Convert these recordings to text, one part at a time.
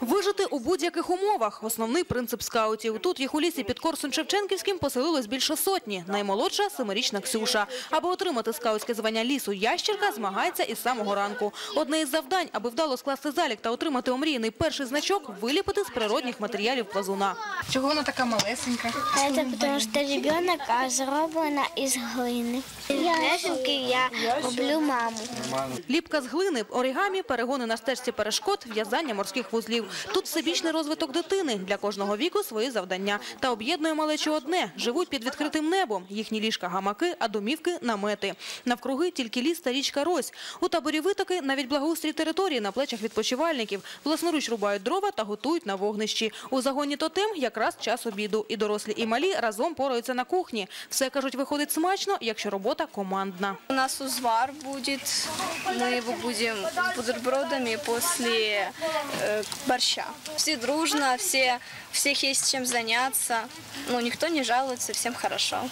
Вижити у будь-яких умовах – основний принцип скаутів. Тут їх у лісі під Корсун-Шевченківським поселилось більше сотні. Наймолодша – семирічна Ксюша. Аби отримати скаутське звання лісу «Ящірка» змагається із самого ранку. Одне із завдань, аби вдало скласти залік та отримати омріяний перший значок – виліпити з природних матеріалів плазуна. Чого вона така малесенька? Это потому что ребенок зроблена із глини. Лешеньки я роблю маму. Ліпка з глини, орігамі, перегони на стежці перешкод, в'язання морських вузлів. Тут всебічний розвиток дитини. Для кожного віку свої завдання. Та об'єднує малечу одне – живуть під відкритим небом. Їхні ліжка – гамаки, а домівки – намети. Навкруги тільки ліс та річка Рось. У таборі витоки навіть благоустрій території на плечах відпочивальників. Власноруч рубають дрова та готують на вогнищі. У загоні тотем якраз час обіду. І дорослі, і малі разом пораються на кухні. Все, кажуть, виходить смачно, якщо робота командна. У нас узвар будет. Мы его будем бутербродами после э, борща. Все дружно, все, всех есть чем заняться. Ну, никто не жалуется, всем хорошо.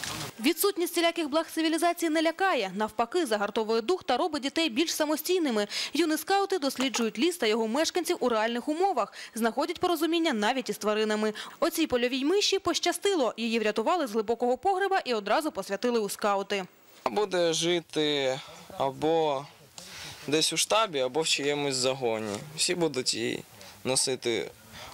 Відсутність всіляких благ цивілізації не лякає. Навпаки, загартовує дух та робить дітей більш самостійними. Юні скаути досліджують ліс та його мешканців у реальних умовах. Знаходять порозуміння навіть із тваринами. Оцій польовій миші пощастило. Її врятували з глибокого погреба і одразу посвятили у скаути. Буде жити або десь у штабі, або в чиємусь загоні. Всі будуть їй носити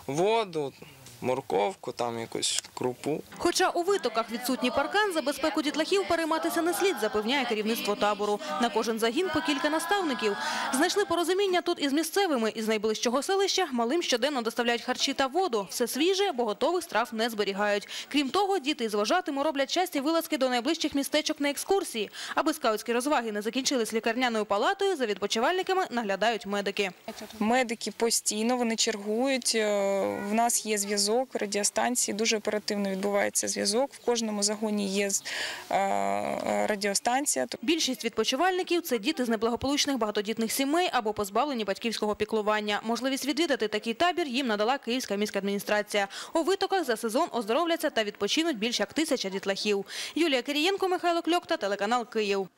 воду, морковку, там якусь крупу. Хоча у витоках відсутній паркан, за безпеку дітлахів перейматися не слід, запевняє керівництво табору. На кожен загін по кілька наставників. Знайшли порозуміння тут із місцевими. Із найближчого селища малим щоденно доставляють харчі та воду. Все свіже, бо готових страв не зберігають. Крім того, діти із вожатими роблять часті вилазки до найближчих містечок на екскурсії. Аби скаутські розваги не закінчились лікарняною палатою, за відпочивальниками наглядають медики. Медики постійно вони чергують. е, В нас є зв'язок радіостанції. Дуже оперативно відбувається зв'язок. В кожному загоні є е, радіостанція. Більшість відпочивальників – це діти з неблагополучних багатодітних сімей або позбавлені батьківського піклування. Можливість відвідати такий табір їм надала Київська міська адміністрація. У витоках за сезон оздоровляться та відпочинуть більш як тисяча дітлахів. Юлія Кирієнко, Михайло Кльокта, телеканал «Київ».